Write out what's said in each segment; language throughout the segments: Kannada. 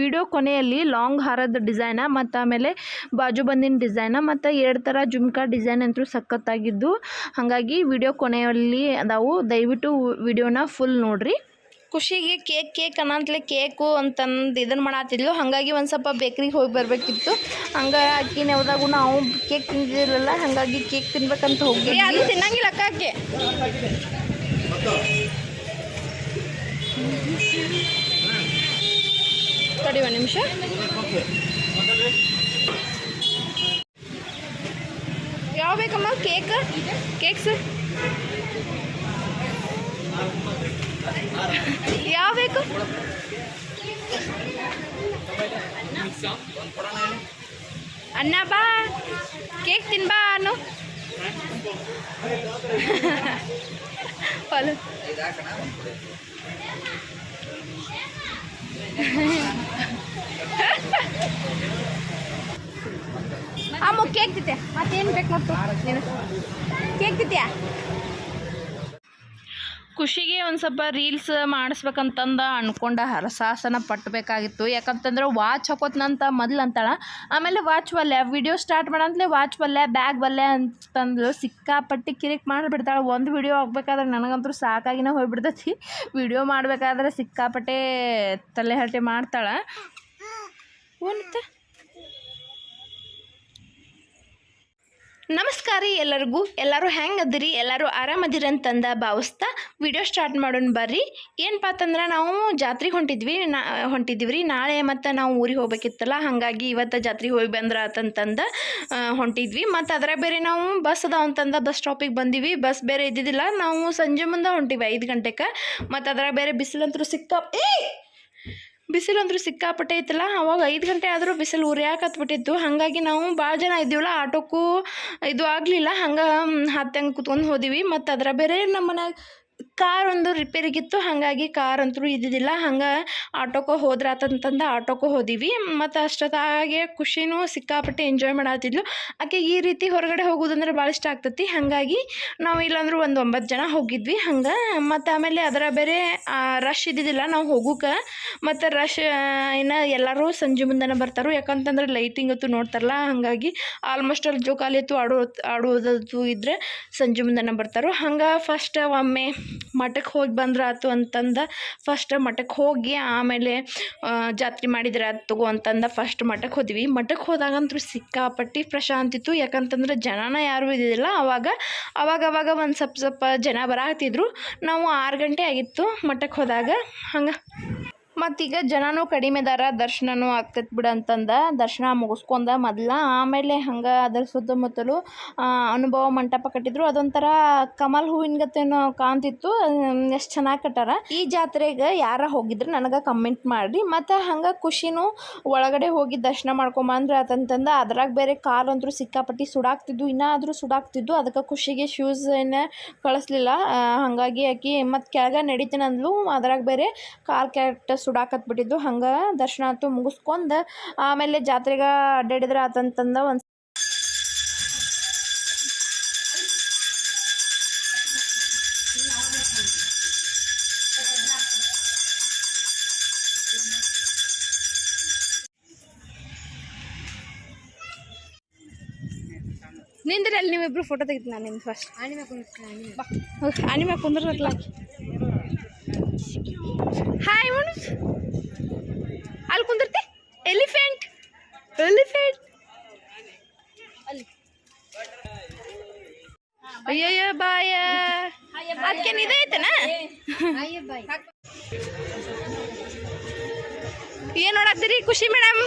ವಿಡಿಯೋ ಕೊನೆಯಲ್ಲಿ ಲಾಂಗ್ ಹಾರದ ಡಿಸೈನ ಮತ್ತು ಆಮೇಲೆ ಬಾಜು ಬಂದಿನ ಡಿಸೈನ ಮತ್ತು ಎರಡು ಥರ ಜುಮ್ಕಾ ಡಿಸೈನ್ ಅಂತೂ ಸಖತ್ತಾಗಿದ್ದು. ಹಾಗಾಗಿ ವಿಡಿಯೋ ಕೊನೆಯಲ್ಲಿ ಅದಾವು. ದಯವಿಟ್ಟು ವಿಡಿಯೋನ ಫುಲ್ ನೋಡಿರಿ. ಖುಷಿಗೆ ಕೇಕ್ ಕೇಕ್ ಅನ್ನಂತಲೇ ಕೇಕು ಅಂತಂದು ಇದನ್ನು ಮಾಡತ್ತಿದ್ಲು ಹಾಗಾಗಿ ಒಂದು ಸ್ವಲ್ಪ ಬೇಕ್ರಿಗೆ ಹೋಗಿ ಬರಬೇಕಿತ್ತು. ಹಂಗೆ ಅಕ್ಕಿನ ಯಾವ್ದಾಗೂ ನಾವು ಕೇಕ್ ತಿಂದಿರಲಿಲ್ಲ. ಹಾಗಾಗಿ ಕೇಕ್ ತಿನ್ಬೇಕಂತ ಹೋಗಿ ಅದು ತಿನ್ನಂಗಿಲ್ಲ ಅಕ್ಕಕ್ಕೆ. ತಡಿ ಒಂದು ನಿಮಿಷ. ಯಾವ ಬೇಕಮ್ಮ? ಕೇಕ್? ಸರ್? ಯಾವ ಬೇಕು? ಅನ್ನ ಬಾ. ಕೇಕ್ ತಿನ್ಬಾ ಅನ್ನು. ಹೊಲು ಕೇಕ್ ತಿತ್ತೆ ಮತ್ತೇನು ಬೇಕು ಮತ್ತು ನೀನು? ಕೇಕ್ ತಿತ್ತೀಯಾ ಖುಷಿಗೆ ಒಂದು ಸ್ವಲ್ಪ ರೀಲ್ಸ್ ಮಾಡಿಸ್ಬೇಕಂತಂದ ಅನ್ಕೊಂಡ ಹರಸಾಸನ ಪಟ್ಟಬೇಕಾಗಿತ್ತು ಯಾಕಂತಂದ್ರೆ ವಾಚ್ ಹಾಕೋತ್ನಂತ ಮೊದ್ಲು ಅಂತಾಳ. ಆಮೇಲೆ ವಾಚ್ ಬಲ್ಲೆ ವಿಡಿಯೋ ಸ್ಟಾರ್ಟ್ ಮಾಡಂತಲೇ ವಾಚ್ ಬಲ್ಲೆ ಬ್ಯಾಗ್ ಬಲ್ಲೆ ಅಂತಂದು ಸಿಕ್ಕಾಪಟ್ಟಿ ಕಿರಿಕ್ ಮಾಡಿಬಿಡ್ತಾಳೆ. ಒಂದು ವಿಡಿಯೋ ಆಗ್ಬೇಕಾದ್ರೆ ನನಗಂತೂ ಸಾಕಾಗಿನ ಹೋಗ್ಬಿಡ್ತೈತಿ. ವಿಡಿಯೋ ಮಾಡಬೇಕಾದ್ರೆ ಸಿಕ್ಕಾಪಟ್ಟೆ ತಲೆ ಹರಟೆ ಮಾಡ್ತಾಳೆ ಓನ್ತ ನಮಸ್ಕಾರ ರೀ ಎಲ್ಲರಿಗೂ. ಎಲ್ಲರೂ ಹೆಂಗೆ ಅದಿರಿ? ಎಲ್ಲರೂ ಆರಾಮದಿರಿ ಅಂತಂದ ಭಾವಿಸ್ತಾ ವಿಡಿಯೋ ಸ್ಟಾರ್ಟ್ ಮಾಡೋಣ ಬರ್ರಿ. ಏನಪ್ಪ ಅಂತಂದ್ರೆ ನಾವು ಜಾತ್ರೆಗೆ ಹೊಂಟಿದ್ವಿ. ನಾ ಹೊಂಟಿದ್ವಿ ರೀ. ನಾಳೆ ಮತ್ತು ನಾವು ಊರಿಗೆ ಹೋಗ್ಬೇಕಿತ್ತಲ್ಲ ಹಾಗಾಗಿ ಇವತ್ತು ಜಾತ್ರೆಗೆ ಹೋಗಿ ಬಂದ್ರೆ ಆತಂತಂದ ಆ, ಹೊಂಟಿದ್ವಿ. ಮತ್ತು ಅದರ ಬೇರೆ ನಾವು ಬಸ್ ಅದಾವ ಅಂತಂದ ಬಸ್ ಸ್ಟಾಪಿಗೆ ಬಂದೀವಿ. ಬಸ್ ಬೇರೆ ಇದ್ದಿದ್ದಿಲ್ಲ. ನಾವು ಸಂಜೆ ಮುಂದೆ ಹೊಂಟಿವಿ ಐದು ಗಂಟೆಗೆ ಮತ್ತು ಅದರ ಬೇರೆ ಬಿಸಿಲಂತರೂ ಸಿಕ್ಕಾ ಏ ಬಿಸಿಲು ಅಂದ್ರೆ ಸಿಕ್ಕಾಪಟ್ಟೆ ಐತಲ್ಲ ಅವಾಗ ಐದು ಗಂಟೆ ಆದರೂ ಬಿಸಿಲು ಉರಿಯಾಕತ್ಬಿಟ್ಟಿತ್ತು. ಹಾಗಾಗಿ ನಾವು ಭಾಳ ಜನ ಇದ್ದೀವಲ್ಲ, ಆಟೋಕ್ಕೂ ಇದು ಆಗಲಿಲ್ಲ. ಹಂಗೆ ಹತ್ತಂಗೆ ಕುತ್ಕೊಂಡು ಹೋದಿವಿ. ಮತ್ತು ಅದರ ಬೇರೆ ನಮ್ಮ ಕಾರ್ ಒಂದು ರಿಪೇರಿಗಿತ್ತು ಹಾಗಾಗಿ ಕಾರ್ ಅಂತೂ ಇದ್ದಿದ್ದಿಲ್ಲ. ಹಂಗೆ ಆಟೋಕ್ಕೆ ಹೋದ್ರಾತಂತಂದು ಆಟೋಕ್ಕೆ ಹೋದಿವಿ. ಮತ್ತು ಅಷ್ಟೊತ್ತಾಗೆ ಖುಷಿನೂ ಸಿಕ್ಕಾಪಟ್ಟೆ ಎಂಜಾಯ್ ಮಾಡತ್ತಿದ್ಲು ಆಕೆ ಈ ರೀತಿ ಹೊರಗಡೆ ಹೋಗೋದಂದ್ರೆ ಭಾಳ ಇಷ್ಟ ಆಗ್ತೈತಿ. ಹಾಗಾಗಿ ನಾವು ಇಲ್ಲಾಂದ್ರೂ ಒಂದು ಒಂಬತ್ತು ಜನ ಹೋಗಿದ್ವಿ. ಹಂಗೆ ಮತ್ತು ಆಮೇಲೆ ಅದರ ಬೇರೆ ರಶ್ ಇದ್ದಿದ್ದಿಲ್ಲ. ನಾವು ಹೋಗೋಕೆ ಮತ್ತು ರಶ್ ಇನ್ನು ಎಲ್ಲರೂ ಸಂಜೆ ಮುಂದೆನೇ ಬರ್ತಾರೆ. ಯಾಕಂತಂದ್ರೆ ಲೈಟಿಂಗ್ ಅಂತೂ ನೋಡ್ತಾರಲ್ಲ, ಹಾಗಾಗಿ ಆಲ್ಮೋಸ್ಟ್ ಅಲ್ಲಿ ಜೋಕಾಲಿ ಆಡೋ ಆಡೋದತ್ತು ಇದ್ದರೆ ಸಂಜೆ ಮುಂದೆನೇ ಬರ್ತಾರೆ. ಹಂಗೆ ಫಸ್ಟ್ ಒಮ್ಮೆ ಮಠಕ್ಕೆ ಹೋಗಿ ಬಂದ್ರೆ ಆತು ಅಂತಂದ ಫಸ್ಟ್ ಮಠಕ್ಕೆ ಹೋಗಿ ಆಮೇಲೆ ಜಾತ್ರೆ ಮಾಡಿದ್ರೆ ಆತು ತಗೋ ಅಂತಂದ ಫಸ್ಟ್ ಮಠಕ್ಕೆ ಹೋದ್ವಿ. ಮಠಕ್ಕೆ ಹೋದಾಗಂತೂ ಸಿಕ್ಕಾಪಟ್ಟಿ ಪ್ರಶಾಂತಿ ಇತ್ತು. ಯಾಕಂತಂದ್ರೆ ಜನನ ಯಾರೂ ಇದ್ದಿದ್ದಿಲ್ಲ. ಆವಾಗ ಅವಾಗ ಒಂದು ಸ್ವಲ್ಪ ಸ್ವಲ್ಪ ಜನ ಬರಾಕ್ತಿದ್ರು ನಾವು ಆರು ಗಂಟೆ ಆಗಿತ್ತು ಮಠಕ್ಕೆ ಹೋದಾಗ. ಹಂಗೆ? ಮತ್ತೀಗ ಜನನೂ ಕಡಿಮೆ ದರ ದರ್ಶನನೂ ಆಗ್ತೈತೆ ಬಿಡು ಅಂತಂದ. ದರ್ಶನ ಮುಗಿಸ್ಕೊಂಡ ಮೊದ್ಲ. ಆಮೇಲೆ ಹಂಗೆ ಅದರ ಸುತ್ತಮುತ್ತಲು ಅನುಭವ ಮಂಟಪ ಕಟ್ಟಿದ್ರು. ಅದೊಂಥರ ಕಮಲ್ ಹೂವಿನ ಗತೆನೋ ಕಾಣ್ತಿತ್ತು. ಎಷ್ಟು ಚೆನ್ನಾಗಿ ಕಟ್ಟಾರ. ಈ ಜಾತ್ರೆಗೆ ಯಾರ ಹೋಗಿದ್ರೆ ನನಗೆ ಕಮೆಂಟ್ ಮಾಡಿರಿ. ಮತ್ತು ಹಂಗೆ ಖುಷಿನೂ ಒಳಗಡೆ ಹೋಗಿ ದರ್ಶನ ಮಾಡ್ಕೊಂಬಂದ್ರೆ ಅದಂತಂದ ಅದ್ರಾಗ ಬೇರೆ ಕಾಲು ಅಂತೂ ಸಿಕ್ಕಾಪಟ್ಟಿ ಸುಡಾಕ್ತಿದ್ದು ಇನ್ನೂ ಆದರೂ ಸುಡಾಕ್ತಿದ್ವು. ಅದಕ್ಕೆ ಖುಷಿಗೆ ಶೂಸ್ ಏನು ಕಳಿಸ್ಲಿಲ್ಲ. ಹಾಗಾಗಿ ಆಕಿ ಮತ್ತು ಕೆಳಗೆ ನಡೀತೀನಿ ಅಂದ್ಲು ಅದ್ರಾಗ ಬೇರೆ ಕಾಲು ಕೆಟ್ಟ ಸುಡಾಕತ್ ಬಿಟ್ಟಿದ್ದು ಹಂಗೆ ದರ್ಶನ ಅಂತೂ ಮುಗಿಸ್ಕೊಂಡು ಆಮೇಲೆ ಜಾತ್ರೆಗೆ ಅಡ್ಡಾಡಿದ್ರೆ ಆತಂತಂದ ಒಂದು ನಿಂದ್ರಲ್ಲಿ ನೀವಿಬ್ರು ಫೋಟೋ ತೆಗಿತೀನಿ ನಾನು ನಿಮ್ದು ಫಸ್ಟ್ ಬಾ. ಅನಿಮೆ ಕುಂದ್ರಲ್ಲ ಹಾಯ್ ಮನೋಜ್ ಅಲ್ಲಿ ಕುಂದಿರ್ತಿ? ಎಲಿಫೆಂಟ್ ಎಲಿಫೆಂಟ್ ಅಯ್ಯಯ್ಯ, ಬಾಯ. ಅದಕ್ಕೇನು ಇದೇ ಐತನ? ಏನು ನೋಡತ್ತೀರಿ ಖುಷಿ ಮೇಡಮ್?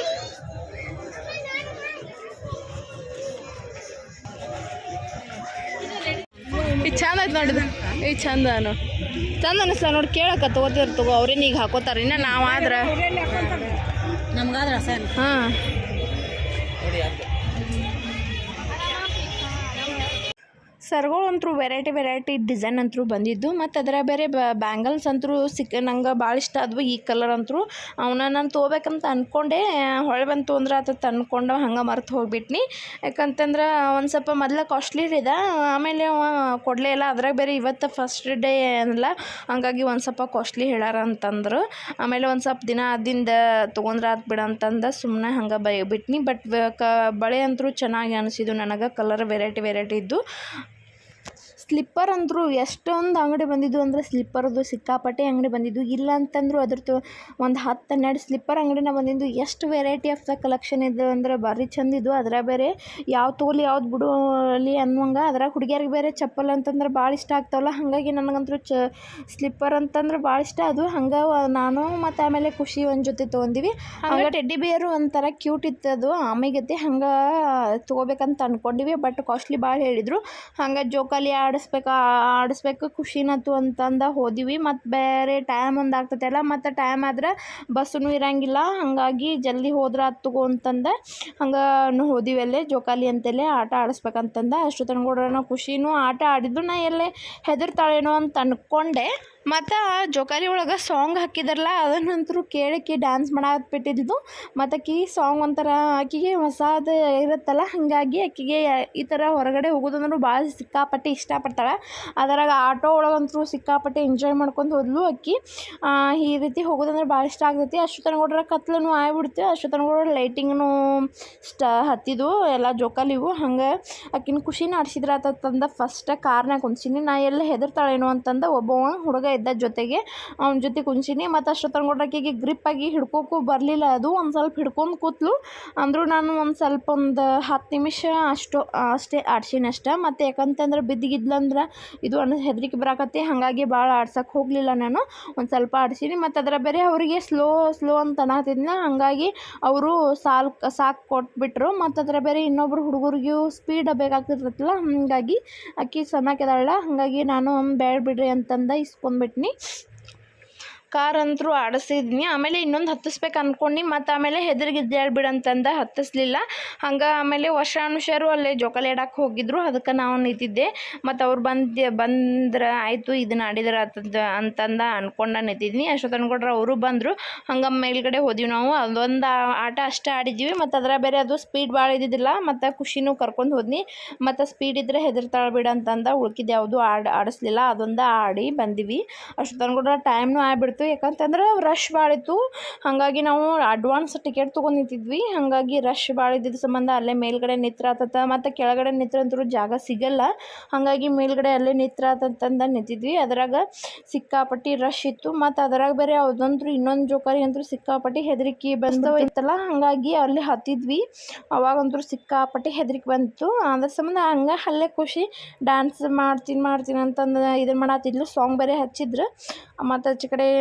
ಇದು ಚಂದ ಐತೆ ನೋಡಿದ ಈ ಚಂದ ನೋಡಿ ಚಂದ ಅನಿಸ್ತ ನೋಡಿ ಕೇಳಕ್ಕ ತಗೋತಿರ್ ತಗೋ ಅವ್ರೇನು ಈಗ ಹಾಕೋತಾರ. ಇನ್ನ ನಾವು ಆದ್ರೆ ನಮ್ಗಾದ್ರೆ ಸರ್ ಹಾಂ. ಸರ್ಗಳು ಅಂತೂ ವೆರೈಟಿ ವೆರೈಟಿ ಡಿಸೈನ್ ಅಂತೂ ಬಂದಿದ್ದು, ಮತ್ತು ಅದರ ಬೇರೆ ಬ್ಯಾಂಗಲ್ಸ್ ಅಂತೂ ಸಿಕ್ಕ ನಂಗೆ ಭಾಳ ಇಷ್ಟ ಆದವು ಈ ಕಲರ್ ಅಂತೂ. ಅವನ್ನ ನಾನು ತೊಗೋಬೇಕಂತ ಅಂದ್ಕೊಂಡೆ ಹೊಳೆ ಬಂತು ಅಂದ್ರೆ ಅದು ತಂದ್ಕೊಂಡು ಹಂಗೆ ಮರೆತು ಹೋಗ್ಬಿಟ್ನಿ. ಯಾಕಂತಂದ್ರೆ ಒಂದು ಸ್ವಲ್ಪ ಮೊದಲ ಕಾಸ್ಟ್ಲಿ ಇದೆ, ಆಮೇಲೆ ಕೊಡಲೇ ಇಲ್ಲ, ಅದ್ರಾಗ ಬೇರೆ ಇವತ್ತು ಫಸ್ಟ್ ಡೇ ಅಲ್ಲ ಹಂಗಾಗಿ ಒಂದು ಸ್ವಲ್ಪ ಕಾಸ್ಟ್ಲಿ ಹೇಳಾರ ಅಂತಂದ್ರು. ಆಮೇಲೆ ಒಂದು ಸ್ವಲ್ಪ ದಿನ ಆದಿಂದ ತೊಗೊಂಡ್ರೆ ಆತು ಬಿಡ ಅಂತಂದು ಸುಮ್ಮನೆ ಹಂಗೆ ಬೈ ಬಿಟ್ನಿ ಬಟ್ ಕ, ಬಳೆ ಅಂತೂ ಚೆನ್ನಾಗಿ ಅನಿಸಿದ್ದು ನನಗೆ, ಕಲರ್ ವೆರೈಟಿ ವೆರೈಟಿ ಇದ್ದು. ಸ್ಲಿಪ್ಪರ್ ಅಂದರು ಎಷ್ಟೊಂದು ಅಂಗಡಿ ಬಂದಿದ್ದು ಅಂದರೆ ಸ್ಲಿಪ್ಪರ್ದು ಸಿಕ್ಕಾಪಟ್ಟೆ ಅಂಗಡಿ ಬಂದಿದ್ದು. ಇಲ್ಲ ಅಂತಂದ್ರು ಅದ್ರದ್ದು ಒಂದು ಹತ್ತು ಹನ್ನೆರಡು ಸ್ಲಿಪ್ಪರ್ ಅಂಗಡಿನ ಬಂದಿದ್ದು. ಎಷ್ಟು ವೆರೈಟಿ ಆಫ್ ದ ಕಲೆಕ್ಷನ್ ಇದೆ ಅಂದ್ರೆ ಭಾರಿ ಚಂದಿದ್ದು ಅದ್ರಾಗ ಬೇರೆ ಯಾವ ತೋಲಿ ಯಾವ್ದು ಬಿಡೋಲಿ ಅನ್ನುವಂಗೆ ಅದ್ರಾಗ ಹುಡುಗಿಯರಿಗೆ ಬೇರೆ ಚಪ್ಪಲ್ ಅಂತಂದ್ರೆ ಭಾಳ ಇಷ್ಟ ಆಗ್ತಾವಲ್ಲ. ಹಾಗಾಗಿ ನನಗಂತೂ ಚ ಸ್ಲಿಪ್ಪರ್ ಅಂತಂದ್ರೆ ಭಾಳ ಇಷ್ಟ. ಅದು ಹಂಗೆ ನಾನು ಮತ್ತು ಆಮೇಲೆ ಖುಷಿ ಒಂದು ಜೊತೆ ತೊಗೊಂಡಿವಿ. ಹಂಗೆ ಟೆಡ್ಡಿ ಬಿಯರು ಒಂಥರ ಕ್ಯೂಟ್ ಇತ್ತು ಅದು. ಆಮೆಗತಿ ಹಂಗೆ ತೊಗೋಬೇಕಂತ ಅಂದ್ಕೊಂಡಿವಿ ಬಟ್ ಕಾಸ್ಟ್ಲಿ ಭಾಳ ಹೇಳಿದರು. ಹಂಗೆ ಜೋಕಾಲಿ ಆಡಿಸ್ಬೇಕು ಆಡಿಸ್ಬೇಕು ಖುಷಿನತ್ತು ಅಂತಂದ ಹೋದಿವಿ. ಮತ್ತು ಬೇರೆ ಟೈಮ್ ಒಂದು ಆಗ್ತೈತಲ್ಲ ಮತ್ತು ಟೈಮ್ ಆದ್ರೆ ಬಸ್ಸೂ ಇರಂಗಿಲ್ಲ. ಹಾಗಾಗಿ ಜಲ್ದಿ ಹೋದ್ರೆ ಅದು ತಗೋ ಅಂತಂದ ಹಂಗೆ ಹೋದಿವಿ ಅಲ್ಲೇ, ಜೋಕಾಲಿ ಅಂತೇಳಿ ಆಟ ಆಡಿಸ್ಬೇಕಂತಂದ. ಅಷ್ಟು ತನಕ ನಾವು ಖುಷಿನೂ ಆಟ ಆಡಿದ್ದು ನಾ ಎಲ್ಲೇ ಹೆದರ್ತಾಳೇನೋ ಅಂತ ಅಂದ್ಕೊಂಡೆ ಮತ್ತು ಜೋಕಾಲಿ ಒಳಗೆ ಸಾಂಗ್ ಹಾಕಿದಾರಲ್ಲ, ಅದನ್ನಂತರೂ ಕೇಳಕ್ಕೆ ಡ್ಯಾನ್ಸ್ ಮಾಡಾಕ್ಬಿಟ್ಟಿದ್ದು ಮತ್ತು ಆಕಿ ಸಾಂಗ್ ಒಂಥರ ಆಕಿಗೆ ಹೊಸದು ಇರುತ್ತಲ್ಲ, ಹಾಗಾಗಿ ಆಕಿಗೆ ಈ ಥರ ಹೊರಗಡೆ ಹೋಗೋದಂದ್ರೂ ಭಾಳ ಸಿಕ್ಕಾಪಟ್ಟೆ ಇಷ್ಟಪಡ್ತಾಳೆ. ಅದರಾಗ ಆಟೋ ಒಳಗಂತೂ ಸಿಕ್ಕಾಪಟ್ಟೆ ಎಂಜಾಯ್ ಮಾಡ್ಕೊಂಡು ಹೋದ್ಲು ಅಕ್ಕಿ. ಈ ರೀತಿ ಹೋಗೋದಂದ್ರೆ ಭಾಳ ಇಷ್ಟ ಆಗ್ತೈತಿ. ಅಷ್ಟು ತನಕ ಕತ್ಲೂ ಆಗ್ಬಿಡ್ತು. ಅಷ್ಟು ತನಕ ಲೈಟಿಂಗ್ನು ಸ್ಟ ಹತ್ತಿದ್ವು, ಎಲ್ಲ ಜೋಕಾಲಿವು ಹಂಗೆ ಆಕಿನ ಖುಷಿನ ಆಡ್ಸಿದ್ರ ಆತಂದ ಫಸ್ಟ್ ಕಾರ್ನಾಗ ಕುಂದ್ಸಿನಿ. ನಾ ಎಲ್ಲ ಹೆದರ್ತಾಳೇನೋ ಅಂತಂದ ಒಬ್ಬವ ಹುಡುಗ ಇದ್ದ ಜೊತೆಗೆ, ಅವ್ನ ಜೊತೆ ಕುಂಚಿನಿ, ಮತ್ತು ಗ್ರಿಪ್ ಆಗಿ ಹಿಡ್ಕೋಕ್ಕೂ ಬರಲಿಲ್ಲ. ಅದು ಒಂದು ಸ್ವಲ್ಪ ಹಿಡ್ಕೊಂಡು ಕೂತ್ಲು. ಅಂದರೂ ನಾನು ಒಂದು ಸ್ವಲ್ಪ ಒಂದು ಹತ್ತು ನಿಮಿಷ ಅಷ್ಟು, ಅಷ್ಟೇ ಆಡ್ಸೀನಿ ಅಷ್ಟೇ ಮತ್ತು ಯಾಕಂತಂದ್ರೆ ಬಿದ್ದಿಗಿದ್ಲಂದ್ರೆ ಇದು ಅನ್ನ ಹೆದರಿಕೆ ಬರಾಕತ್ತಿ. ಹಾಗಾಗಿ ಭಾಳ ಆಡ್ಸಕ್ಕೆ ಹೋಗಲಿಲ್ಲ ನಾನು. ಒಂದು ಸ್ವಲ್ಪ ಆಡ್ಸೀನಿ. ಮತ್ತು ಅದರ ಬೇರೆ ಅವರಿಗೆ ಸ್ಲೋ ಸ್ಲೋ ಅಂತ ಅನ್ನತಿದ್ನ. ಹಾಗಾಗಿ ಅವರು ಸಾಲ್, ಸಾಕು ಕೊಟ್ಬಿಟ್ರು. ಮತ್ತು ಅದರ ಬೇರೆ ಇನ್ನೊಬ್ರು ಹುಡುಗರಿಗೂ ಸ್ಪೀಡ್ ಬೇಕಾಗ್ತಿರ್ತಲ್ಲ ಹಾಗಾಗಿ ಅಕ್ಕಿ ಸಣ್ಣಕ್ಕೆದಾಳ ಹಾಗಾಗಿ ನಾನು ಬೇಡ ಬಿಡ್ರಿ ಅಂತಂದ बटने। ಕಾರ್ ಅಂತೂ ಆಡಿಸಿದ್ನಿ. ಆಮೇಲೆ ಇನ್ನೊಂದು ಹತ್ತಿಸ್ಬೇಕು ಅಂದ್ಕೊಂಡು ಮತ್ತು ಆಮೇಲೆ ಹೆದರ್ಗಿದ್ದೇಳಿ ಅಂತಂದ ಹತ್ತಿಸ್ಲಿಲ್ಲ. ಹಂಗೆ ಆಮೇಲೆ ವರ್ಷಾನುಷರು ಅಲ್ಲೇ ಜೋಕಾಲಿ ಆಡಕ್ಕೆ ಹೋಗಿದ್ರು. ಅದಕ್ಕೆ ನಾವು ನಿಂತಿದ್ದೆ. ಮತ್ತು ಅವ್ರು ಬಂದು, ಬಂದ್ರೆ ಆಯಿತು, ಇದನ್ನ ಆಡಿದ್ರೆ ಆತದ ಅಂತಂದ ಅಂದ್ಕೊಂಡು ನಿಂತಿದ್ನಿ. ಅಷ್ಟೊತ್ತನ್ಕೊಡ್ರೆ ಅವರು ಬಂದರು. ಹಂಗೆ ಮೇಲ್ಗಡೆ ಹೋದಿವಿ ನಾವು. ಅದೊಂದು ಆಟ ಅಷ್ಟೇ ಆಡಿದ್ವಿ. ಮತ್ತು ಅದರ ಬೇರೆ ಅದು ಸ್ಪೀಡ್ ಭಾಳ ಇದ್ದಿದ್ದಿಲ್ಲ. ಮತ್ತು ಖುಷಿನೂ ಕರ್ಕೊಂಡು ಹೋದ್ನಿ. ಮತ್ತು ಸ್ಪೀಡ್ ಇದ್ದರೆ ಹೆದರ್ತಾಳೆ ಬಿಡು ಅಂತಂದ ಉಳ್ಕಿದ್ದು ಯಾವುದು ಆಡ್, ಆಡಿಸ್ಲಿಲ್ಲ. ಅದೊಂದು ಆಡಿ ಬಂದಿವಿ. ಅಷ್ಟೊತ್ತನ್ಕೊಡ್ರೆ ಟೈಮ್ನೂ ಆಗ್ಬಿಡ್ತು. ಯಾಕಂತಂದ್ರೆ ರಶ್ ಭಾಳ ಇತ್ತು ಹಾಗಾಗಿ ನಾವು ಅಡ್ವಾನ್ಸ್ ಟಿಕೆಟ್ ತೊಗೊಂಡು ನಿಂತಿದ್ವಿ. ಹಾಗಾಗಿ ರಶ್ ಭಾಳ ಇದ್ದಿದ್ದ ಸಂಬಂಧ ಅಲ್ಲೇ ಮೇಲ್ಗಡೆ ನಿತ್ರಾತತ ಮತ್ತು ಕೆಳಗಡೆ ನಿತ್ರಂತರೂ ಜಾಗ ಸಿಗಲ್ಲ. ಹಾಗಾಗಿ ಮೇಲ್ಗಡೆ ಅಲ್ಲೇ ನಿತ್ರಾತಂತಂದ ನಿಂತಿದ್ವಿ. ಅದರಾಗ ಸಿಕ್ಕಾಪಟ್ಟಿ ರಶ್ ಇತ್ತು. ಮತ್ತು ಅದ್ರಾಗ ಬೇರೆ ಯಾವುದಂದ್ರೂ ಇನ್ನೊಂದು ಜೋಕರಿ ಅಂತೂ ಸಿಕ್ಕಾಪಟ್ಟಿ ಹೆದರಿಕೆ ಬಂದವ ಇತ್ತಲ್ಲ ಹಾಗಾಗಿ ಅಲ್ಲಿ ಹತ್ತಿದ್ವಿ. ಅವಾಗಂತೂ ಸಿಕ್ಕಾಪಟ್ಟಿ ಹೆದರಿಕೆ ಬಂತು. ಅದ್ರ ಸಂಬಂಧ ಹಂಗೆ ಅಲ್ಲೇ ಖುಷಿ ಡ್ಯಾನ್ಸ್ ಮಾಡ್ತೀನಿ ಮಾಡ್ತೀನಿ ಅಂತಂದು ಇದನ್ನು ಮಾಡತ್ತಿದ್ಲು ಸಾಂಗ್ ಬೇರೆ ಹಚ್ಚಿದ್ರು. ಮತ್ತು ಆಚೆ ಕಡೆ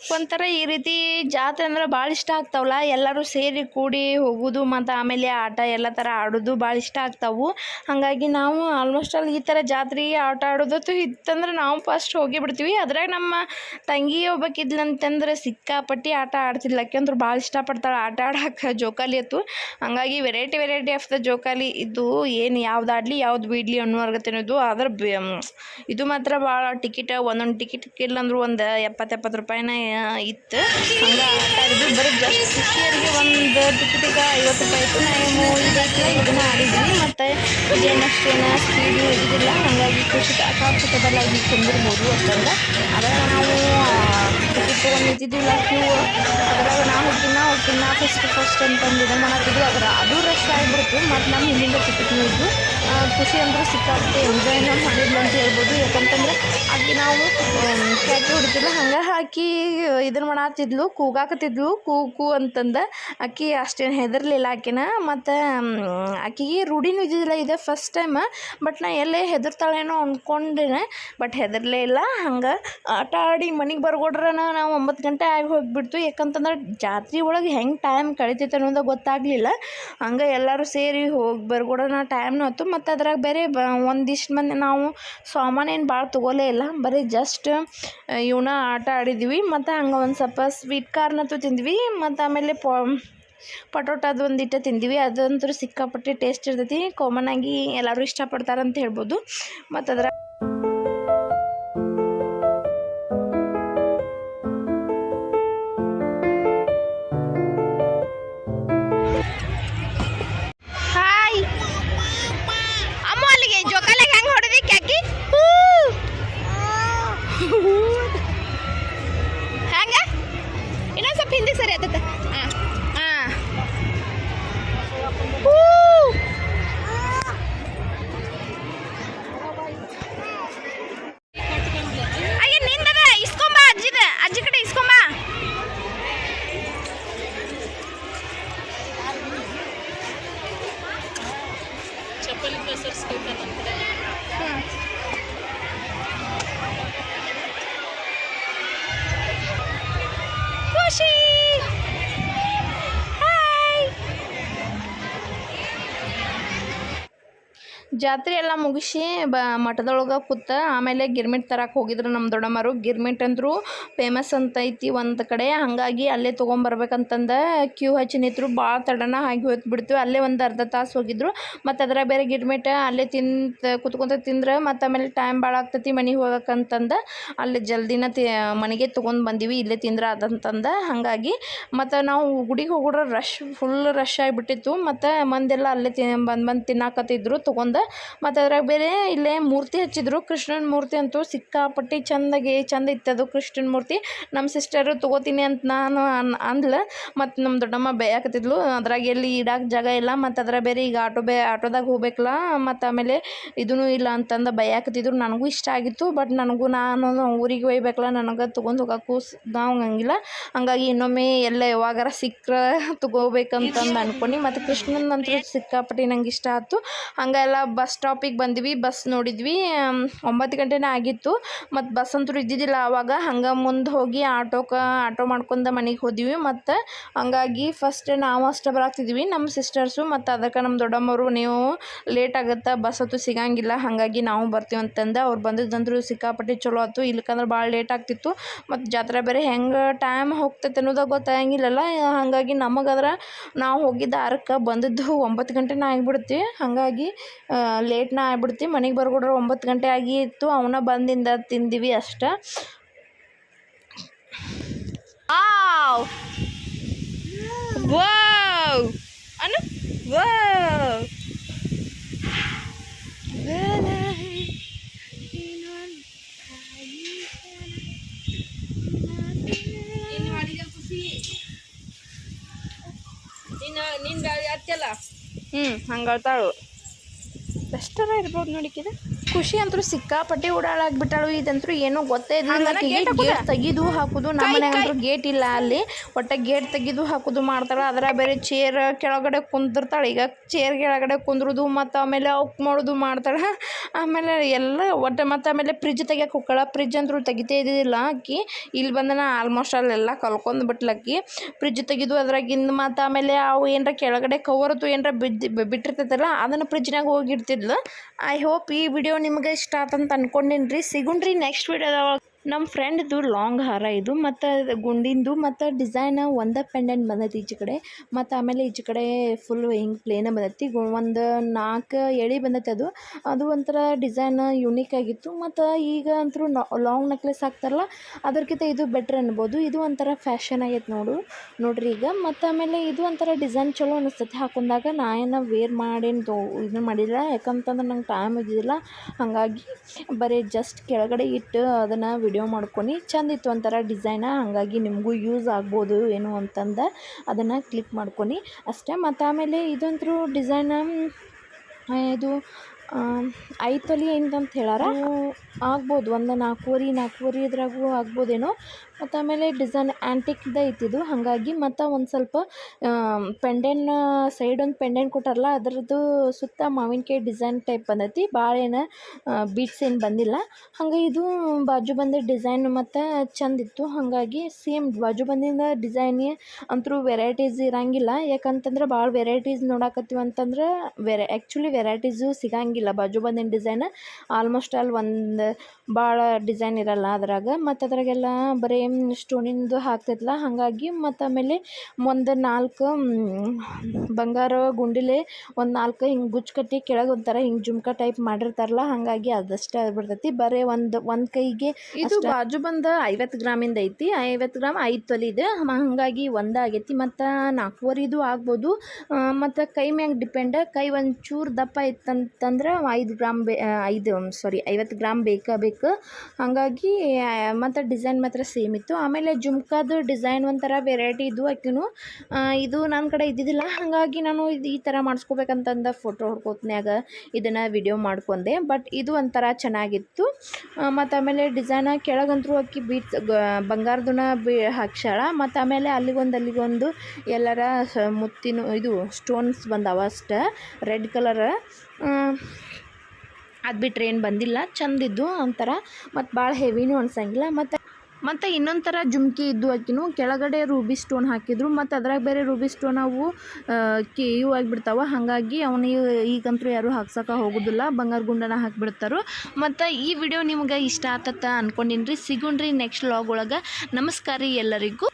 ಒಂಥರ ಈ ರೀತಿ ಜಾತ್ರೆ ಅಂದ್ರೆ ಭಾಳ ಇಷ್ಟ ಆಗ್ತಾವಲ್ಲ. ಎಲ್ಲರೂ ಸೇರಿ ಕೂಡಿ ಹೋಗೋದು ಮತ್ತು ಆಮೇಲೆ ಆಟ ಎಲ್ಲ ಥರ ಆಡೋದು ಭಾಳ ಇಷ್ಟ ಆಗ್ತಾವು. ಹಾಗಾಗಿ ನಾವು ಆಲ್ಮೋಸ್ಟ್ ಅಲ್ಲಿ ಈ ಥರ ಜಾತ್ರೆ ಆಟ ಆಡೋದತ್ತು ಇತ್ತಂದ್ರೆ ನಾವು ಫಸ್ಟ್ ಹೋಗಿ ಬಿಡ್ತೀವಿ ಅದ್ರಾಗ ನಮ್ಮ ತಂಗಿ ಒಬ್ಬಾಕಿದ್ಲಂತಂದ್ರೆ ಸಿಕ್ಕಾಪಟ್ಟಿ ಆಟ ಆಡ್ತಿದ್ಲು. ಯಾಕೆಂದ್ರೆ ಭಾಳ ಇಷ್ಟಪಡ್ತಾಳೆ ಆಟ ಆಡಕ್ಕೆ ಜೋಕಾಲಿ ಅತ್ತು ಹಾಗಾಗಿ ವೆರೈಟಿ ವೆರೈಟಿ ಆಫ್ ದ ಜೋಕಾಲಿ ಇದು ಏನು ಯಾವ್ದು ಆಡಲಿ, ಯಾವ್ದು ಬಿಡಲಿ ಅನ್ನೋರ್ಗತ್ತೇನದು ಅದ್ರ ಬೆ- ಇದು ಮಾತ್ರ ಭಾಳ ಟಿಕೆಟ್ ಒಂದೊಂದು ಟಿಕೆಟ್ ಇಲ್ಲಂದ್ರೂ ಒಂದು ಎಪ್ಪತ್ತು ಎಪ್ಪತ್ತು ರೂಪಾಯಿನ ಇತ್ತು. ಹಂಗೆ ಆಟ ಆಡಿದ್ವಿ ಬರೀ ಜಸ್ಟ್ ಸಿಕ್ಕಿಯರಿಗೆ ಒಂದು ಟಿಕೆಟಿಗೆ ಐವತ್ತು ರೂಪಾಯಿ ಇತ್ತು. ನಾವು ಇದಕ್ಕೆ ಇದನ್ನ ಆಡಿದ್ವಿ. ಮತ್ತು ಇದೇನಷ್ಟೇನ ಸ್ಪೀಡು ಇದಿಲ್ಲ. ಹಾಗಾಗಿ ಖುಷಿ ಕಂಫರ್ಟಬಲಾಗಿ ಕುಂದಿರ್ಬೋದು ಅಂತಂದ್ರೆ. ಅದಾಗ ನಾವು ಟಿಕೆಟ್ ತೊಗೊಂಡು ನಿಂತಿದ್ದಿಲ್ಲ ಕ್ಯೂ ಅದ್ರಾಗ ನಾವು ಹೋಗ್ತೀನಿ ನಾ ಫಸ್ಟ್ ಫಸ್ಟ್ ಅಂತಂದು ಇದು ಮಾಡತ್ತಿದ್ವಿ ಅದ್ರ, ಅದು ರಶ್ ಆಗಿಬಿಡ್ತು, ಮತ್ತು ನಮ್ಮ ಹಿಂದಿಂದ ಸಿಕ್ಕಿದ್ವಿ ಇದ್ದು ಖುಷಿ ಅಂದ್ರೆ ಸಿಕ್ಕಾಪಟ್ಟೆ ಎಂಜಾಯ್ನ ಮಾಡಿದ್ಲು ಅಂತ ಹೇಳ್ಬೋದು. ಯಾಕಂತಂದ್ರೆ ಆಕೆ ನಾವು ಕ್ಯಾಕಿ ಹೊಡಿತಿಲ್ಲ ಹಂಗೆ ಹಾಕಿ ಇದನ್ನು ಮಾಡಾತಿದ್ಲು ಕೂಗಾಕತ್ತಿದ್ಲು ಕೂ ಕೂ ಅಂತಂದು. ಆಕಿ ಅಷ್ಟೇನು ಹೆದರ್ಲಿಲ್ಲ ಆಕಿನ, ಮತ್ತು ಆಕಿಗೆ ರೂಢಿನೂ ಇದ್ದಿದ್ದಿಲ್ಲ ಇದೆ ಫಸ್ಟ್ ಟೈಮ್ ಬಟ್ ನಾ ಎಲ್ಲೇ ಹೆದರ್ತಾಳೇನೋ ಅಂದ್ಕೊಂಡೇನೆ ಬಟ್ ಹೆದರ್ಲೇ ಇಲ್ಲ. ಹಂಗೆ ಆಟ ಆಡಿ ಮನೆಗೆ ಬರ್ಕೊಡ್ರನ ನಾವು ಒಂಬತ್ತು ಗಂಟೆ ಆಗಿ ಹೋಗಿಬಿಡ್ತು. ಯಾಕಂತಂದ್ರೆ ಜಾತ್ರೆ ಒಳಗೆ ಹೆಂಗೆ ಟೈಮ್ ಕಳಿತೈತೆ ಅನ್ನೋದು ಗೊತ್ತಾಗಲಿಲ್ಲ. ಹಂಗೆ ಎಲ್ಲರೂ ಸೇರಿ ಹೋಗಿ ಬರ್ಕೊಡೋಣ ಟೈಮ್ನೂ ಆಯ್ತು. ಮತ್ತು ಅದ್ರಾಗ ಬೇರೆ ಬ, ಒಂದಿಷ್ಟು ಮಂದಿ ನಾವು ಸಾಮಾನು ಏನು ಭಾಳ ತೊಗೊಲೇ ಇಲ್ಲ. ಬರೀ ಜಸ್ಟ್ ಇವನ್ನ ಆಟ ಆಡಿದ್ವಿ. ಮತ್ತು ಹಂಗೆ ಒಂದು ಸ್ವಲ್ಪ ಸ್ವೀಟ್ ಕಾರ್ನತ್ತು ತಿಂದ್ವಿ. ಮತ್ತು ಆಮೇಲೆ ಪೊ, ಪಟೋಟ ಅದು ತಿಂದಿವಿ. ಅದಂತೂ ಸಿಕ್ಕಾಪಟ್ಟೆ ಟೇಸ್ಟ್ ಇರ್ತೈತಿ. ಕಾಮನ್ ಆಗಿ ಎಲ್ಲರೂ ಇಷ್ಟಪಡ್ತಾರಂತ ಹೇಳ್ಬೋದು. ಮತ್ತು ಅದರ ಖುಷಿ ಜಾತ್ರೆ ಎಲ್ಲ ಮುಗಿಸಿ ಬ ಮಠದೊಳಗೆ ಕೂತ ಆಮೇಲೆ ಗಿರ್ಮಿಟ್ ತರಕ್ಕೆ ಹೋಗಿದ್ರು ನಮ್ಮ ದೊಡ್ಡಮ್ಮರು. ಗಿರ್ಮಿಟ್ ಅಂದರು ಫೇಮಸ್ ಅಂತ ಐತಿ ಒಂದು ಕಡೆ. ಹಾಗಾಗಿ ಅಲ್ಲೇ ತೊಗೊಂಬರ್ಬೇಕಂತಂದ ಕ್ಯೂ ಹಚ್ಚಿ ನಿಂತರು. ಭಾಳ ತಡನ ಹಾಗೆ ಹೋಯ್ತು ಬಿಡ್ತೀವಿ ಅಲ್ಲೇ ಒಂದು ಅರ್ಧ ತಾಸು ಹೋಗಿದ್ರು. ಮತ್ತು ಅದರ ಬೇರೆ ಗಿರ್ಮಿಟ್ ಅಲ್ಲೇ ತಿಂತ ಕುತ್ಕೊಂತ ತಿಂದ್ರೆ ಮತ್ತು ಆಮೇಲೆ ಟೈಮ್ ಭಾಳ ಆಗ್ತೈತಿ ಮನೆಗೆ ಹೋಗಕ್ಕಂತಂದ ಅಲ್ಲಿ ಜಲ್ದಿನ ತಿ ಮನೆಗೆ ತೊಗೊಂಡು ಬಂದೀವಿ. ಇಲ್ಲೇ ತಿಂದ್ರೆ ಅದಂತಂದ. ಹಾಗಾಗಿ ಮತ್ತು ನಾವು ಗುಡಿಗೆ ಹೋಗೋರ ರಶ್ ಫುಲ್ ರಶ್ ಆಗಿಬಿಟ್ಟಿತ್ತು. ಮತ್ತು ಮಂದೆಲ್ಲ ಅಲ್ಲೇ ತಿ ಬಂದು ಬಂದು ತಿನ್ನಾಕತ್ತಿದ್ರು. ತೊಗೊಂಡು ಮತ್ತು ಅದ್ರಾಗ ಬೇರೆ ಇಲ್ಲೇ ಮೂರ್ತಿ ಹಚ್ಚಿದ್ರು. ಕೃಷ್ಣನ ಮೂರ್ತಿ ಅಂತೂ ಸಿಕ್ಕಾಪಟ್ಟಿ ಚೆಂದಾಗಿ ಚಂದ ಇತ್ತದು ಕೃಷ್ಣನ ಮೂರ್ತಿ. ನಮ್ಮ ಸಿಸ್ಟರು ತೊಗೋತೀನಿ ಅಂತ ನಾನು ಅನ್, ಅಂದ್ಲು. ಮತ್ತು ನಮ್ಮ ದೊಡ್ಡಮ್ಮ ಬೇಯಾಕತ್ತಿದ್ಲು. ಅದ್ರಾಗ ಎಲ್ಲಿ ಇಡಾಕ ಜಾಗ ಇಲ್ಲ. ಮತ್ತು ಅದ್ರ ಬೇರೆ ಈಗ ಆಟೋ ಬೇ, ಆಟೋದಾಗ ಹೋಗ್ಬೇಕಲ್ಲ. ಮತ್ತು ಆಮೇಲೆ ಇದೂ ಇಲ್ಲ ಅಂತಂದು ಬೈಯಾಕತ್ತಿದ್ರು. ನನಗೂ ಇಷ್ಟ ಆಗಿತ್ತು. ಬಟ್ ನನಗೂ ನಾನು ಊರಿಗೆ ಒಯ್ಬೇಕಲ್ಲ ನನಗೆ ತೊಗೊಂಡು ಹೋಗೋಕ್ಕೂ ಹಂಗಿಲ್ಲ ಹಂಗಾಗಿ ಇನ್ನೊಮ್ಮೆ ಎಲ್ಲ ಯಾವಾಗಾರ ಸಿಕ್ಕರೆ ತೊಗೋಬೇಕಂತಂದು ಅಂದ್ಕೊಂಡು ಮತ್ತು ಕೃಷ್ಣನಂತೂ ಸಿಕ್ಕಾಪಟ್ಟಿ ನಂಗೆ ಇಷ್ಟ ಆಯ್ತು. ಹಂಗೆಲ್ಲ ಬಸ್ ಸ್ಟಾಪಿಗೆ ಬಂದ್ವಿ, ಬಸ್ ನೋಡಿದ್ವಿ ಒಂಬತ್ತು ಗಂಟೆನೇ ಆಗಿತ್ತು. ಮತ್ತು ಬಸ್ ಅಂತೂ ಇದ್ದಿದ್ದಿಲ್ಲ, ಆವಾಗ ಹಂಗೆ ಮುಂದೆ ಹೋಗಿ ಆಟೋಕ್ಕೆ ಆಟೋ ಮಾಡ್ಕೊಂಡು ಮನೆಗೆ ಹೋದ್ವಿ. ಮತ್ತು ಹಂಗಾಗಿ ಫಸ್ಟ್ ನಾವು ಅಷ್ಟೇ ಬರಾಕ್ತಿದ್ವಿ ನಮ್ಮ ಸಿಸ್ಟರ್ಸು ಮತ್ತು ಅದಕ್ಕೆ ನಮ್ಮ ದೊಡ್ಡಮ್ಮರು ನೀವು ಲೇಟ್ ಆಗುತ್ತೆ, ಬಸ್ ಅಂತೂ ಸಿಗಂಗಿಲ್ಲ, ಹಾಗಾಗಿ ನಾವು ಬರ್ತೀವಿ ಅಂತಂದು ಅವ್ರು ಬಂದಿದ್ದಂದ್ರೂ, ಸಿಕ್ಕಾಪಟ್ಟೆ ಚಲೋ ಆಯ್ತು ಇಲ್ಲಕಂದ್ರೆ ಭಾಳ ಲೇಟ್ ಆಗ್ತಿತ್ತು. ಮತ್ತು ಜಾತ್ರೆ ಬೇರೆ ಹೆಂಗೆ ಟೈಮ್ ಹೋಗ್ತೈತೆ ಅನ್ನೋದಾಗ ಗೊತ್ತಾಗಂಗಿಲ್ಲಲ್ಲ ಹಾಗಾಗಿ ನಮಗಾದ್ರೆ ನಾವು ಹೋಗಿದ್ದ ಆರಕ್ಕೆ ಬಂದಿದ್ದು ಒಂಬತ್ತು ಗಂಟೆನೇ ಆಗಿಬಿಡ್ತೀವಿ ಹಾಗಾಗಿ ಲೇಟ್ನ ಆಗ್ಬಿಡ್ತಿ. ಮನೆಗೆ ಬರ್ಕೊಡ್ರೆ ಒಂಬತ್ತು ಗಂಟೆ ಆಗಿತ್ತು ಅವನ ಬಂದಿಂದ ತಿಂದಿವಿ ಅಷ್ಟ. ಅನು ವಾವ್! ಹ್ಞೂ ಹಂಗೆ ಅಳ್ತಾಳು ಎಷ್ಟರ ಇರ್ಬೋದು ನೋಡಿಕಿದ ಖುಷಿ ಅಂತೂ ಸಿಕ್ಕಾಪಟ್ಟೆ ಓಡಾಳಾಗ್ಬಿಟ್ಟಾಳು ಇದಂತೂ ಏನೋ ಗೊತ್ತೇ ಇದ್ದಿಲ್ಲ ಗೇಟ್ ತೆಗೆದು ಹಾಕುದು. ನಮ್ಮ ಮನ್ಯಾಗಂತೂ ಗೇಟ್ ಇಲ್ಲ ಅಲ್ಲಿ. ಒಟ್ಟ ಗೇಟ್ ತೆಗೆದು ಹಾಕುದು ಮಾಡ್ತಾಳೆ. ಅದರ ಬೇರೆ ಚೇರ್ ಕೆಳಗಡೆ ಕುಂದಿರ್ತಾಳೆ. ಈಗ ಚೇರ್ ಕೆಳಗಡೆ ಕುಂದ್ರುದು ಮತ್ತು ಆಮೇಲೆ ಅವಕ್ ಮಾಡೋದು ಮಾಡ್ತಾಳೆ. ಆಮೇಲೆ ಎಲ್ಲ ಒಟ್ಟು ಮತ್ತು ಆಮೇಲೆ ಫ್ರಿಜ್ ತೆಗಿಯಕ್ಕೆ ಹೋಗಳ ಫ್ರಿಜ್ ಅಂತೂ ತೆಗಿತೇ ಇದ್ದಿದ್ದಿಲ್ಲ ಆಕಿ ಇಲ್ಲಿ ಬಂದನ ಆಲ್ಮೋಸ್ಟ್ ಅಲ್ಲೆಲ್ಲ ಕಲ್ಕೊಂಡ್ ಬಿಟ್ಲಕ್ಕಿ ಫ್ರಿಜ್ ತೆಗೆದು ಅದ್ರಾಗಿಂದ ಮತ್ತು ಆಮೇಲೆ ಅವು ಏನರ ಕೆಳಗಡೆ ಕವರ್ದು ಏನರ ಬಿದ್ದು ಬಿಟ್ಟಿರ್ತೈತಲ್ಲ ಅದನ್ನು ಫ್ರಿಜ್ನಾಗ ಹೋಗಿಡ್ತಿದ್ಲು. ಐ ಹೋಪ್ ಈ ವಿಡಿಯೋ ನಿಮಗೆ ಇಷ್ಟ ಆತಂತ ಅನ್ಕೊಂಡಿನಿ ರೀ ಸಿಗುಣ್ರಿ ನೆಕ್ಸ್ಟ್ ವಿಡಿಯೋದೊಳಗೆ ನಮ್ಮ ಫ್ರೆಂಡ್ದು ಲಾಂಗ್ ಹಾರ ಇದು, ಮತ್ತು ಗುಂಡಿಂದು, ಮತ್ತು ಡಿಸೈನ್ ಒಂದೇ ಪೆಂಡೆಂಟ್ ಬಂದೈತಿ ಈಚೆ ಕಡೆ. ಮತ್ತು ಆಮೇಲೆ ಈಚೆ ಕಡೆ ಫುಲ್ ಹಿಂಗೆ ಪ್ಲೇನ ಬಂದೈತಿ. ಒಂದು ನಾಲ್ಕು ಎಳೆ ಬಂದೈತಿ ಅದು. ಅದು ಒಂಥರ ಡಿಸೈನ್ ಯುನೀಕ್ ಆಗಿತ್ತು. ಮತ್ತು ಈಗ ಅಂತೂ ಲಾಂಗ್ ನೆಕ್ಲೆಸ್ ಹಾಕ್ತಾರಲ್ಲ ಅದಕ್ಕಿಂತ ಇದು ಬೆಟ್ರ್ ಅನ್ಬೋದು. ಇದು ಒಂಥರ ಫ್ಯಾಷನ್ ಆಗೈತೆ ನೋಡು, ನೋಡ್ರಿ ಈಗ. ಮತ್ತು ಆಮೇಲೆ ಇದು ಒಂಥರ ಡಿಸೈನ್ ಚಲೋ ಅನಿಸ್ತೈತಿ. ಹಾಕೊಂಡಾಗ ನಾ ಏನು ವೇರ್ ಮಾಡೇನು ತೋ ಇದನ್ನ ಮಾಡಿಲ್ಲ. ಯಾಕಂತಂದ್ರೆ ನಂಗೆ ಟೈಮ್ ಇದ್ದಿದ್ದಿಲ್ಲ. ಹಾಗಾಗಿ ಬರೀ ಜಸ್ಟ್ ಕೆಳಗಡೆ ಇಟ್ಟು ಅದನ್ನು ವಿಡಿಯೋ ಮಾಡ್ಕೊಂಡು ಚಂದ ಇತ್ತು ಒಂಥರ ಡಿಸೈನ ಹಾಗಾಗಿ ನಿಮಗೂ ಯೂಸ್ ಆಗ್ಬೋದು ಏನು ಅಂತಂದು ಅದನ್ನು ಕ್ಲಿಕ್ ಮಾಡ್ಕೊಂಡು ಅಷ್ಟೇ ಮತ್ತು ಆಮೇಲೆ ಇದಂತೂ ಡಿಸೈನ ಇದು ಐದು ತೊಲಿ ಏನಂತ ಹೇಳಾರ? ಆಗ್ಬೋದು ಒಂದು ನಾಲ್ಕೂವರೆ ನಾಲ್ಕೂವರೆ ಇದ್ರಾಗೂ ಆಗ್ಬೋದೇನೋ. ಮತ್ತು ಆಮೇಲೆ ಡಿಸೈನ್ ಆ್ಯಂಟಿಕ್ದ ಐತಿದು ಹಾಗಾಗಿ ಮತ್ತು ಒಂದು ಸ್ವಲ್ಪ ಪೆಂಡೆನ್ ಸೈಡ್ ಒಂದು ಪೆಂಡೆಂಟ್ ಕೊಟ್ಟಾರಲ್ಲ, ಅದರದ್ದು ಸುತ್ತ ಮಾವಿನಕಾಯಿ ಡಿಸೈನ್ ಟೈಪ್ ಬಂದೈತಿ. ಭಾಳ ಏನು ಬೀಟ್ಸ್ ಏನು ಬಂದಿಲ್ಲ. ಹಂಗೆ ಇದು ಬಾಜು ಬಂದ ಡಿಸೈನ್ ಮತ್ತು ಚಂದಿತ್ತು ಹಾಗಾಗಿ ಸೇಮ್ ಬಾಜು ಬಂದಿಂದ ಡಿಸೈನ್ ಅಂತೂ ವೆರೈಟೀಸ್ ಇರಂಗಿಲ್ಲ. ಯಾಕಂತಂದ್ರೆ ಭಾಳ ವೆರೈಟೀಸ್ ನೋಡಾಕತ್ತೀವಿ ಅಂತಂದ್ರೆ ವೆರೈ ಆ್ಯಕ್ಚುಲಿ ವೆರೈಟೀಸು ಸಿಗಂಗಿಲ್ಲ. ಬಾಜು ಬಂದಿನ ಡಿಸೈನ್ ಆಲ್ಮೋಸ್ಟ್ ಅಲ್ಲಿ ಒಂದು ಭಾಳ ಡಿಸೈನ್ ಇರಲ್ಲ ಅದ್ರಾಗ. ಮತ್ತು ಅದ್ರಾಗೆಲ್ಲ ಬರೀ ಸೇಮ್ ಸ್ಟೋನಿಂದು ಹಾಕ್ತೈತಲ್ಲ ಹಾಗಾಗಿ ಮತ್ತು ಆಮೇಲೆ ಒಂದು ನಾಲ್ಕು ಬಂಗಾರ ಗುಂಡಿಲೆ ಒಂದು ನಾಲ್ಕು ಹಿಂಗೆ ಗುಚ್ಚು ಕಟ್ಟಿ ಕೆಳಗೆ ಒಂಥರ ಹಿಂಗೆ ಜುಮ್ಕ ಟೈಪ್ ಮಾಡಿರ್ತಾರಲ್ಲ ಹಾಗಾಗಿ ಅದಷ್ಟೇ ಆಗ್ಬಿಡ್ತೈತಿ. ಬರೀ ಒಂದು ಒಂದು ಕೈಗೆ ಇದು ಬಾಜು ಬಂದು ಐವತ್ತು ಗ್ರಾಮಿಂದ ಐತಿ. ಐವತ್ತು ಗ್ರಾಮ್ ಐದು ತೊಲಿ ಇದೆ. ಹಾಗಾಗಿ ಒಂದಾಗೈತಿ ಆಗೈತಿ. ಮತ್ತು ನಾಲ್ಕೂವರೆದು ಆಗ್ಬೋದು. ಮತ್ತು ಕೈ ಮ್ಯಾಗ ಡಿಪೆಂಡ್. ಕೈ ಒಂದು ಚೂರು ದಪ್ಪ ಇತ್ತಂತಂದ್ರೆ ಐದು ಗ್ರಾಮ್ ಬೇ ಐದು ಸಾರಿ ಐವತ್ತು ಗ್ರಾಮ್ ಬೇಕಾ ಬೇಕು. ಹಾಗಾಗಿ ಮತ್ತು ಡಿಸೈನ್ ಮಾತ್ರ ಸೇಮ್ ಇತ್ತು ಆಮೇಲೆ ಜುಮ್ಕಾದು ಡಿಸೈನ್ ಒಂಥರ ವೆರೈಟಿ ಇದು ಆಕಿನೂ ಇದು ನನ್ನ ಕಡೆ ಇದ್ದಿದ್ದಿಲ್ಲ. ಹಾಗಾಗಿ ನಾನು ಇದು ಈ ಥರ ಮಾಡಿಸ್ಕೋಬೇಕಂತಂದ ಫೋಟೋ ಹೊಡ್ಕೋತ್ನ್ಯಾಗ ಇದನ್ನು ವಿಡಿಯೋ ಮಾಡ್ಕೊಂಡೆ. ಬಟ್ ಇದು ಒಂಥರ ಚೆನ್ನಾಗಿತ್ತು. ಮತ್ತು ಆಮೇಲೆ ಡಿಸೈನ ಕೆಳಗಂತರೂ ಅಕ್ಕಿ ಬೀಟ್ಸ್ ಬಂಗಾರದನ್ನ ಬಿ ಹಾಕ್ಸಾಳ ಮತ್ತು ಆಮೇಲೆ ಅಲ್ಲಿಗೊಂದು ಅಲ್ಲಿಗೊಂದು ಎಲ್ಲರ ಮುತ್ತಿನ ಇದು ಸ್ಟೋನ್ಸ್ ಬಂದಾವ ಅಷ್ಟೇ. ರೆಡ್ ಕಲರ್ ಅದು ಬಿಟ್ಟರೆ ಏನು ಬಂದಿಲ್ಲ. ಚಂದಿದ್ದು ಒಂಥರ. ಮತ್ತು ಭಾಳ ಹೆವಿನೂ ಅನ್ಸಂಗಿಲ್ಲ. ಮತ್ತು ಮತ್ತು ಇನ್ನೊಂದು ಥರ ಜುಮ್ಕಿ ಇದ್ದು ಆಕಿನೂ ಕೆಳಗಡೆ ರೂಬಿ ಸ್ಟೋನ್ ಹಾಕಿದ್ರು, ಮತ್ತು ಅದ್ರಾಗ ಬೇರೆ ರೂಬಿ ಸ್ಟೋನ್ ಅವು ಕಿ, ಇವು ಆಗಿಬಿಡ್ತಾವೆ. ಹಾಗಾಗಿ ಅವನಿಗೆ ಈಗಂತೂ ಯಾರೂ ಹಾಕ್ಸೋಕೆ ಹೋಗೋದಿಲ್ಲ, ಬಂಗಾರ ಗುಂಡನ ಹಾಕಿಬಿಡ್ತಾರೋ. ಮತ್ತು ಈ ವಿಡಿಯೋ ನಿಮ್ಗೆ ಇಷ್ಟ ಆತತ್ತ ಅನ್ಕೊಂಡಿನ್ರಿ. ಸಿಗುಣ್ರಿ ನೆಕ್ಸ್ಟ್ ಲಾಗ್ ಒಳಗೆ. ನಮಸ್ಕಾರ ರೀ ಎಲ್ಲರಿಗೂ.